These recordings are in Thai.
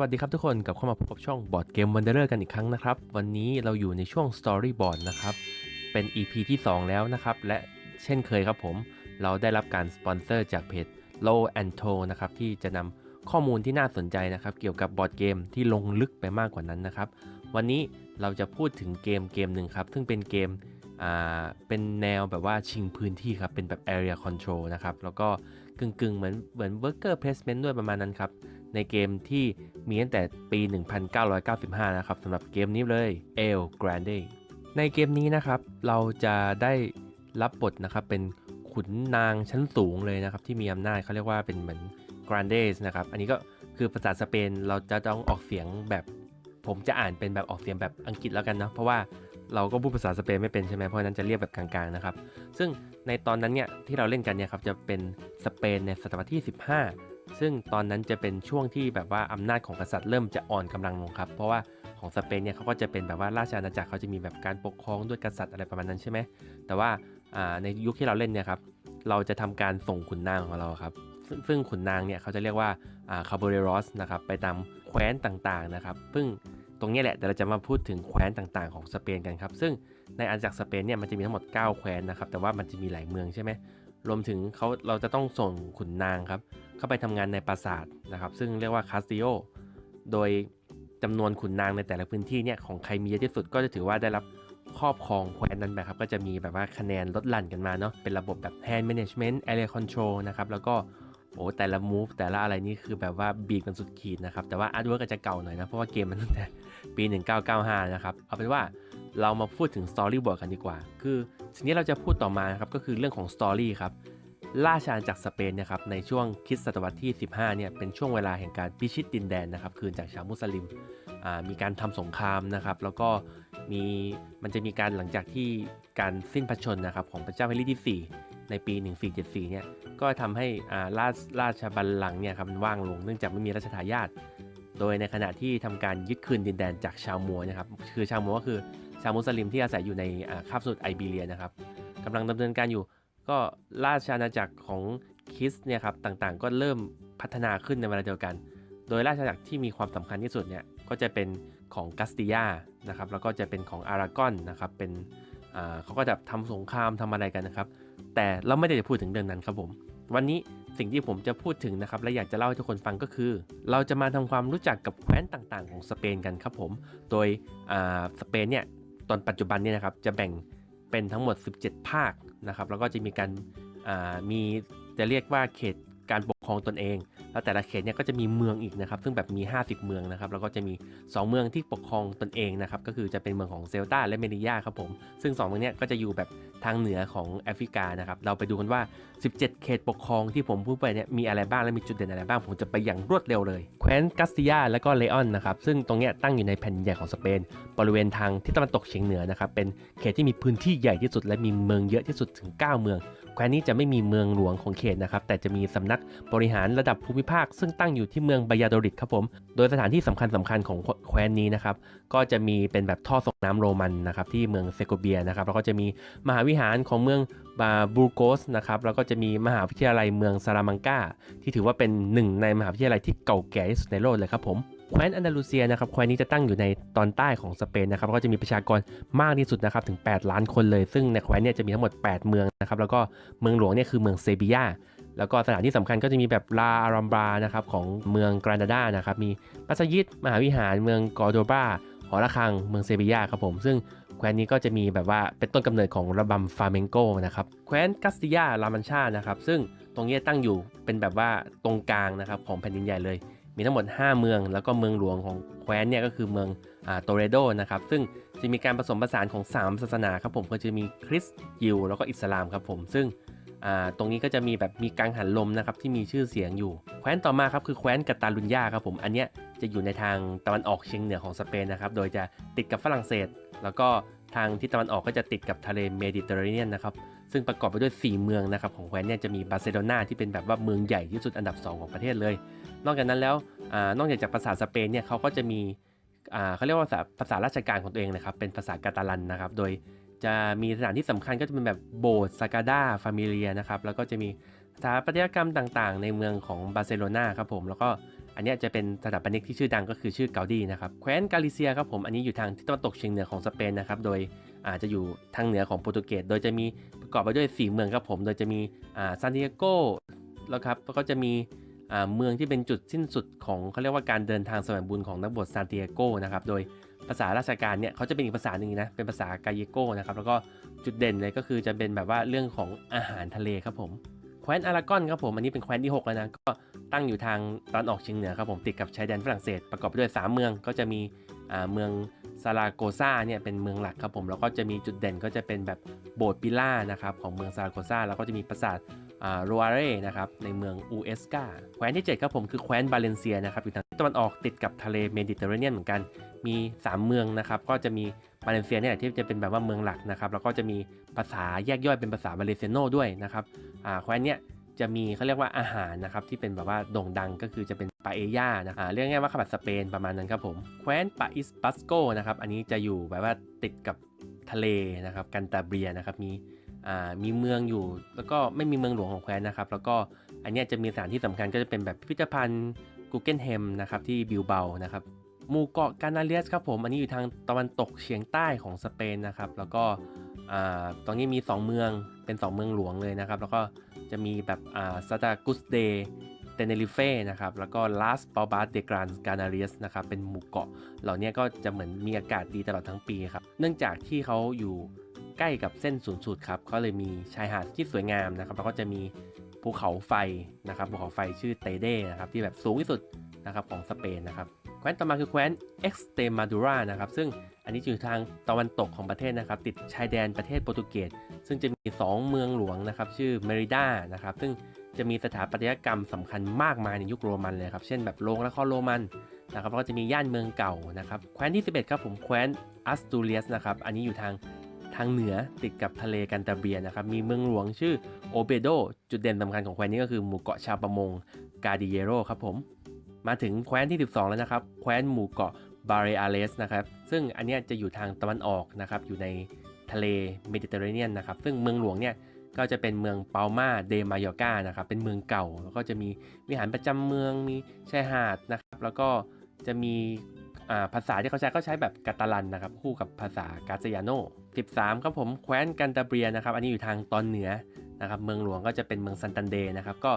วัสดีครับทุกคนกลับเข้ามาพบกับช่องบอร์ดเกมวันเดอร์กันอีกครั้งนะครับ วันนี้เราอยู่ในช่วง Storyboard นะครับ เป็น EP ที่ 2 แล้วนะครับ และเช่นเคยครับผม เราได้รับการสปอนเซอร์จากเพจ Low and t o นะครับ ที่จะนำข้อมูลที่น่าสนใจนะครับ เกี่ยวกับบอร์ดเกมที่ลงลึกไปมากกว่านั้นนะครับ วันนี้เราจะพูดถึงเกมเกมหนึ่งครับ ซึ่งเป็นเกมอ่าเป็นแนวแบบว่าชิงพื้นที่ครับ เป็นแบบ area control นะครับ แล้วก็กึ่งๆ เหมือนเหมือน worker placement ด้วยประมาณนั้นครับ ในเกมที่มีตั้งแต่ปี 1995 นะครับสำหรับเกมนี้เลย El Grande ในเกมนี้นะครับ เราจะได้รับบทนะครับเป็นขุนนางชั้นสูงเลยนะครับ ที่มีอำนาจเขาเรียกว่าเป็นเหมือน Grandes นะครับ อันนี้ก็คือภาษาสเปนเราจะต้องออกเสียงแบบ ผมจะอ่านเป็นแบบออกเสียงแบบอังกฤษแล้วกันเนาะเพราะว่าเราก็พูดภาษาสเปนไม่เป็นใช่ไหมเพราะฉะนั้นจะเรียกแบบกลางๆนะครับ ซึ่งในตอนนั้นเนี่ยที่เราเล่นกันเนี่ยครับจะเป็นสเปนในศตวรรษที่ 15 ซึ่งตอนนั้นจะเป็นช่วงที่แบบว่าอำนาจของกษัตริย์เริ่มจะอ่อนกำลังลงครับ เพราะว่าของสเปนเนี่ยเขาก็จะเป็นแบบว่าราชอาณาจักรเขาจะมีแบบการปกครองด้วยกษัตริย์อะไรประมาณนั้นใช่ไหมแต่ว่าในยุคที่เราเล่นเนี่ยครับเราจะทำการส่งขุนนางของเราครับซึ่งขุนนางเนี่ยเขาจะเรียกว่าคาร์โบเรรอสนะครับไปตามแคว้นต่างๆนะครับซึ่งตรงนี้แหละเดี๋ยวเราจะมาพูดถึงแคว้นต่างๆของสเปนกันครับ ซึ่งในอาณาจักรสเปนเนี่ยมันจะมีทั้งหมด 9 แคว้นนะครับ แต่ว่ามันจะมีหลายเมืองใช่ไหม รวมถึงเขาเราจะต้องส่งขุนนางครับ เข้าไปทำงานในปราสาทนะครับ ซึ่งเรียกว่าคาสติโอ โดยจำนวนขุนนางในแต่ละพื้นที่เนี่ยของใครมีเยอะที่สุดก็จะถือว่าได้รับครอบครองแคว้นนั้นไปครับ ก็จะมีแบบว่าคะแนนลดหลั่นกันมาเนาะ เป็นระบบแบบ hand management area control นะครับ แล้วก็โอ้แต่ละ move แต่ละอะไรนี่คือแบบว่าบีบกันสุดขีดนะครับ แต่ว่าอาร์ตเวิร์กก็จะเก่าหน่อยนะ เพราะว่าเกมมันตั้งแต่ปี 1995 นะครับ เอาเป็นว่า เรามาพูดถึง storyboard กันดีกว่า คือสิ่งที่เราจะพูดต่อมาครับก็คือเรื่องของ story ครับราชาณาจักสเปนนะครับในช่วงคิสตศตวรรษที่ 15เนี่ยเป็นช่วงเวลาแห่งการพิชิตดินแดนนะครับคืนจากชาวมุสลิมอ่ามีการทำสงครามนะครับแล้วก็มีมันจะมีการหลังจากที่การสิ้นพระชนนะครับของพระเจ้าเฮนรี่ที่4ในปี 1474เนี่ยก็ทำให้อ่าราชราชบัลลังก์เนี่ยครับมันว่างลงเนื่องจากไม่มีรัชทายาทโดยในขณะที่ทำการยึดคืนดินแดนจากชาวมัวนะครับคือชาวมัวก็คือาวมุสลิมที่อาศัยอยู่ในคาบสมุทรไอเบีเรียนะครับกำลังดำเนินการอยู่ ก็ราชอาณาจักรของคิสเนี่ยครับต่างๆ ก็เริ่มพัฒนาขึ้นในเวลาเดียวกัน โดยราชอาณาจักรที่มีความสำคัญที่สุดเนี่ยก็จะเป็นของกัสติยานะครับแล้วก็จะเป็นของอารากอนนะครับเป็นอ่าเขาก็จะทำสงครามทำอะไรกันนะครับ แต่เราไม่ได้จะพูดถึงเรื่องนั้นครับผม วันนี้สิ่งที่ผมจะพูดถึงนะครับและอยากจะเล่าให้ทุกคนฟังก็คือ เราจะมาทำความรู้จักกับแคว้นต่างๆ ของสเปนกันครับผม โดยอ่าสเปนเนี่ย ตอนปัจจุบันเนี่ยนะครับจะแบ่งเป็นทั้งหมด 17 ภาคนะครับแล้วก็จะมีการมีจะเรียกว่าเขตการปกครองตนเอง แล้วแต่ละเขตเนี่ยก็จะมีเมืองอีกนะครับ ซึ่งแบบมี 50 เมืองนะครับ แล้วก็จะมี 2 เมืองที่ปกครองตนเองนะครับ ก็คือจะเป็นเมืองของเซลตาและเมนิยาครับผม ซึ่ง 2 เมืองเนี้ยก็จะอยู่แบบทางเหนือของแอฟริกานะครับ เราไปดูกันว่า 17 เขตปกครองที่ผมพูดไปเนี่ยมีอะไรบ้างและมีจุดเด่นอะไรบ้าง ผมจะไปอย่างรวดเร็วเลย แคว้นกัสติยาและก็เลออนนะครับ ซึ่งตรงเนี้ยตั้งอยู่ในแผ่นใหญ่ของสเปน บริเวณทางทิศตะวันตกเฉียงเหนือนะครับ เป็นเขตที่มีพื้นที่ใหญ่ที่สุด และมีเมืองเยอะที่สุดถึง 9 เมือง แคว้นนี้จะไม่มีเมืองหลวงของเขตนะครับ แต่จะมีสำนักบริหารระดับภูมิภาค ซึ่งตั้งอยู่ที่เมืองบายาโดริดครับผม โดยสถานที่สำคัญสำคัญของแคว้นนี้นะครับ ก็จะมีเป็นแบบท่อส่งน้ำโรมันนะครับที่เมืองเซโกเบียนะครับ แล้วก็จะมีมหาวิหารของเมืองบาบูโกสนะครับแล้วก็จะมีมหาวิทยาลัยเมืองซารามังกาที่ถือว่าเป็นหนึ่งในมหาวิทยาลัยที่เก่าแก่ที่สุดในโลกเลยครับผมแคว้นอันดาลูเซียนะครับแคว้นนี้จะตั้งอยู่ในตอนใต้ของสเปนนะครับก็จะมีประชากรมากที่สุดนะครับถึง 8 ล้านคนเลย ซึ่งในแคว้นเนี่ยจะมีทั้งหมด 8 เมืองนะครับแล้วก็เมืองหลวงเนี่ยคือเมืองเซบียาแล้วก็สถานที่สำคัญก็จะมีแบบลาอารัมบรานะครับของเมืองกรานาดานะครับมีมัสยิดมหาวิหารเมืองกอร์โดบาหอระฆังเมืองเซบียาครับผมซึ่ง แคว้นนี้ก็จะมีแบบว่าเป็นต้นกำเนิดของระบำฟาเมงโกนะครับแคว้นกัสติยาลามันชานะครับซึ่งตรงนี้ตั้งอยู่เป็นแบบว่าตรงกลางนะครับของแผ่นดินใหญ่เลย มีทั้งหมด 5 เมือง แล้วก็เมืองหลวงของแคว้นเนี่ยก็คือเมืองอ่าโตเรโดนะครับซึ่งจะมีการผสมผสานของ 3 ศาสนาครับผมก็จะมีคริสต์ยิวแล้วก็อิสลามครับผมซึ่งอ่าตรงนี้ก็จะมีแบบมีกังหันลมนะครับที่มีชื่อเสียงอยู่ แคว้นต่อมาครับคือแคว้นกาตาลุญญาครับผมอันเนี้ยจะอยู่ในทางตะวันออกเฉียงเหนือของสเปนนะครับโดยจะติดกับฝรั่งเศส แล้วก็ ทางทิศตะวันออกก็จะติดกับทะเลเมดิเตอร์เรเนียนนะครับ ซึ่งประกอบไปด้วย 4 เมืองนะครับของแคว้นเนี่ยจะมีบาร์เซโลนาที่เป็นแบบว่าเมืองใหญ่ที่สุดอันดับ 2 ของประเทศเลย นอกจากนั้นแล้วอนอกจากจากภาษาสเปนเนี่ยเขาก็จะมีเขาเรียกว่าภาษาภาษาราชการของตัวเองนะครับ เป็นภาษากาตาลันนะครับ โดยจะมีสถานที่สำคัญก็จะเป็นแบบโบสถ์ซากาดาฟามิเลียนะครับ แล้วก็จะมีสถาปัตยกรรมต่างๆ ในเมืองของบาร์เซโลนาครับผม แล้วก็ อันนี้จะเป็นสถาปนิกที่ชื่อดังก็คือชื่อเกาดีนะครับแคว้นกาลิเซียครับผมอันนี้อยู่ทางทิศตะวันตกเฉียงเหนือของสเปนนะครับโดยอาจจะอยู่ทางเหนือของโปรตุเกสโดยจะมีประกอบไปด้วย 4 เมืองครับผมโดยจะมีอ่าซานติอาโกแล้วครับแล้วก็จะมีเมืองที่เป็นจุดสิ้นสุดของเขาเรียกว่าการเดินทางสมัยบุญของนักบวชซานติอาโกนะครับโดยภาษาราชการเนี่ยเขาจะเป็นอีกภาษาหนึ่งนะเป็นภาษากาเยโกนะครับแล้วก็จุดเด่นเลยก็คือจะเป็นแบบว่าเรื่องของอาหารทะเลครับผม แคว้นอารากอนครับผมอันนี้เป็นแคว้นที่ 6 แล้วนะ ก็ตั้งอยู่ทางตอนออกเฉียงเหนือครับผมติดกับชายแดนฝรั่งเศสประกอบด้วย 3 เมืองก็จะมีเมืองซาราโกซาเนี่ยเป็นเมืองหลักครับผมแล้วก็จะมีจุดเด่นก็จะเป็นแบบโบสถ์ปิล่านะครับของเมืองซาราโกซาแล้วก็จะมีปราสาทโรอาเร่นะครับในเมืองอูเอสกาแคว้นที่ 7 ครับผมคือแคว้นบาเลนเซียนะครับอยู่ทางตะวันออกติดกับทะเลเมดิเตอร์เรเนียนเหมือนกันมี 3 เมืองนะครับ ก็จะมีบาเลเซียเนี่ยที่จะเป็นแบบว่าเมืองหลักนะครับ แล้วก็จะมีภาษาแยกย่อยเป็นภาษาบาเลเซียโนด้วยนะครับอ่าแคว้นเนี่ยจะมีเขาเรียกว่าอาหารนะครับที่เป็นแบบว่าโด่งดังก็คือจะเป็นปาเอย่านะอ่าเรียกง่ายๆว่าข้าวผัดสเปนประมาณนั้นครับผมแคว้นปาอิสบัสโกนะครับอันนี้จะอยู่แบบว่าติดกับทะเลนะครับกันตาเบียนะครับมีอ่ามีเมืองอยู่ แล้วก็ไม่มีเมืองหลวงของแคว้นนะครับ แล้วก็อันนี้จะมีสถานที่สำคัญก็จะเป็นแบบพิพิธภัณฑ์กูเกนเฮมนะครับที่บิลเบานะครับ หมู่เกาะกานาเลียสครับผมอันนี้อยู่ทางตะวันตกเฉียงใต้ของสเปนนะครับ แล้วก็ตรงนี้มี 2 เมืองเป็น 2 เมืองหลวงเลยนะครับ แล้วก็จะมีแบบซาตากุสเดเตเนริเฟ่นะครับ แล้วก็ลาสปาบาสเดกรานกานาเรียสนะครับ เป็นหมู่เกาะ เหล่านี้ก็จะเหมือนมีอากาศดีตลอดทั้งปีครับ เนื่องจากที่เขาอยู่ใกล้กับเส้นศูนย์สูตรครับเขาเลยมีชายหาดที่สวยงามนะครับ แล้วก็จะมีภูเขาไฟนะครับ ภูเขาไฟชื่อเตเดนะครับ ที่แบบสูงที่สุดนะครับของสเปนนะครับ ว้นต่อมาคือแคว้นเอ็กซ์เตมาดูรานะครับซึ่งอันนี้อยู่ทางตะวันตกของประเทศนะครับ ติดชายแดนประเทศโปรตุเกสซึ่งจะมี 2 เมืองหลวงนะครับ ชื่อเมริดานะครับ ซึ่งจะมีสถาปัตยกรรมสำคัญมากมายในยุคโรมันเลยครับ เช่นแบบโรงละครโรมันนะครับแล้วก็จะมีย่านเมืองเก่านะครับแคว้นที่ 11 ครับผมแคว้นอัสตูเรียสนะครับ อันนี้อยู่ทางทางเหนือติดกับทะเลกันตาเบียนะครับ มีเมืองหลวงชื่อโอเบโด จุดเด่นสำคัญของแคว้นนี้ก็คือหมู่เกาะชาวประมงกาดิเยโรครับผม มาถึงแคว้นที่ 12 แล้วนะครับ แคว้นหมู่เกาะบาเรอาเลสนะครับ ซึ่งอันนี้จะอยู่ทางตะวันออกนะครับ อยู่ในทะเลเมดิเตอร์เรเนียนนะครับ ซึ่งเมืองหลวงเนี่ยก็จะเป็นเมืองเปามาเดมายอกานะครับ เป็นเมืองเก่า แล้วก็จะมีวิหารประจำเมือง มีชายหาดนะครับ แล้วก็จะมีอ่าภาษาที่เขาใช้ก็ใช้แบบกาตาลันนะครับ คู่กับภาษากาเซยาโน 13 ครับผมแคว้นกันตาเบียนะครับ อันนี้อยู่ทางตอนเหนือนะครับ เมืองหลวงก็จะเป็นเมืองซันตันเดนะครับ ก็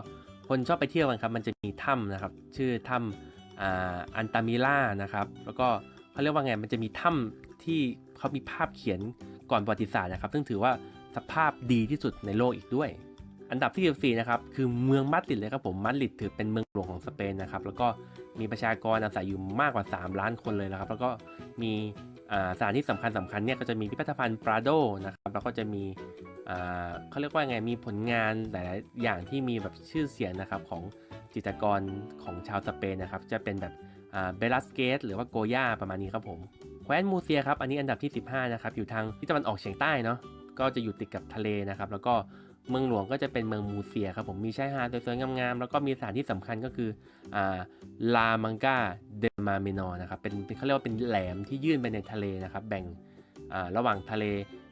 คนชอบไปเที่ยวกันครับ มันจะมีถ้ำนะครับ ชื่อถ้ำอ่าอันตามิล่านะครับ แล้วก็เขาเรียกว่าไง มันจะมีถ้ำที่เขามีภาพเขียนก่อนประวัติศาสตร์นะครับ ซึ่งถือว่าสภาพดีที่สุดในโลกอีกด้วย อันดับที่14นะครับคือเมืองมาดริดเลยครับผมมาดริดถือเป็นเมืองหลวงของสเปนนะครับ แล้วก็มีประชากรอาศัยอยู่มากกว่า 3 ล้านคนเลยนะครับ แล้วก็มีสถานที่สำคัญสำคัญเนี่ยก็จะมีพิพิธภัณฑ์ปราโดนะครับ แล้วก็จะมี เขาเรียกว่าไงมีผลงานหลายๆอย่างที่มีแบบชื่อเสียงนะครับของจิตรกรของชาวสเปนนะครับ จะเป็นแบบเบลัสเกสหรือว่าโกย่าประมาณนี้ครับผมแคว้นมูเซียครับอันนี้อันดับที่ 15 นะครับ อยู่ทางที่ตะวันออกเฉียงใต้เนาะก็จะอยู่ติดกับทะเลนะครับ แล้วก็เมืองหลวงก็จะเป็นเมืองมูเซียครับผมมีชายหาดสวยๆงามๆแล้วก็มีสถานที่สำคัญก็คือลามังกาเดมาเมนอนะครับเป็นเขาเรียกว่าเป็นแหลมที่ยื่นไปในทะเลนะครับ แบ่งระหว่างทะเล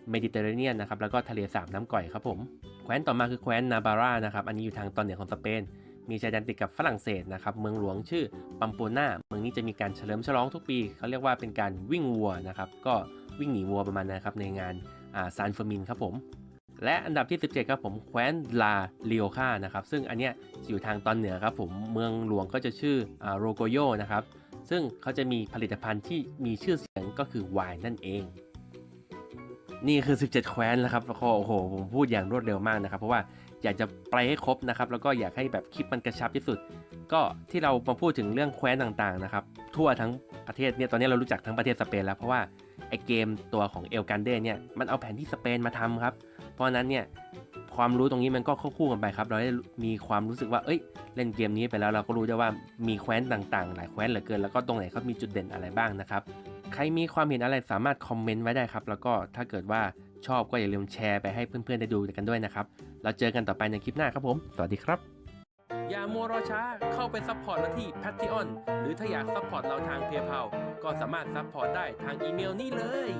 เมดิเตอร์เรเนียนนะครับแล้วก็ทะเลสาบน้ำก่อยครับผมแคว้นต่อมาคือแคว้นนาบาร่านะครับอันนี้อยู่ทางตอนเหนือของสเปน มีชายแดนติดกับฝรั่งเศสนะครับเมืองหลวงชื่อปัมโปนาเมืองนี้จะมีการเฉลิมฉลองทุกปีเขาเรียกว่าเป็นการวิ่งวัวนะครับก็วิ่งหนีวัวประมาณนะครับในงานซานเฟอร์มินครับผมและอันดับที่ 17 ครับผมแคว้นลาเรีโอคานะครับซึ่งอันเนี้ยอยู่ทางตอนเหนือครับผมเมืองหลวงก็จะชื่อโรโกโยนะครับซึ่งเขาจะมีผลิตภัณฑ์ที่มีชื่อเสียงก็คือไวน์นั่นเอง นี่คือ 17 แคว้นแล้วครับแล้วก็โอ้โหผมพูดอย่างรวดเร็วมากนะครับ เพราะว่าอยากจะไปให้ครบนะครับ แล้วก็อยากให้แบบคลิปมันกระชับที่สุด ก็ที่เรามาพูดถึงเรื่องแคว้นต่างๆนะครับ ทั่วทั้งประเทศเนี่ยตอนนี้เรารู้จักทั้งประเทศสเปนแล้วเพราะว่าไอเกมตัวของเอลกันเดเนี่ยมันเอาแผนที่สเปนมาทำครับ เพราะนั้นเนี่ยความรู้ตรงนี้มันก็เข้าคู่กันไปครับ เราได้มีความรู้สึกว่าเอ้ย เล่นเกมนี้ไปแล้วเราก็รู้ได้ว่ามีแคว้นต่างๆ หลายแคว้นเหลือเกิน แล้วก็ตรงไหนเขามีจุดเด่นอะไรบ้างนะครับ ครมีความเห็นอะไรสามารถคอมเมนต์ไว้ได้ครับ แล้วก็ถ้าเกิดว่าชอบก็อย่าลืมแชร์ไปให้เพื่อนๆได้ดูกันด้วยนะครับ เราเจอกันต่อไปในคลิปหน้าครับผม สวัสดีครับอย่ามัวรอช้า เข้าไปซัพพอร์ตเราที่ Patreon หรือถ้าอยากซัพพอร์ตเราทางเพ y p a l ก็สามารถซัพพอร์ตได้ทางอีเมลนี้เลย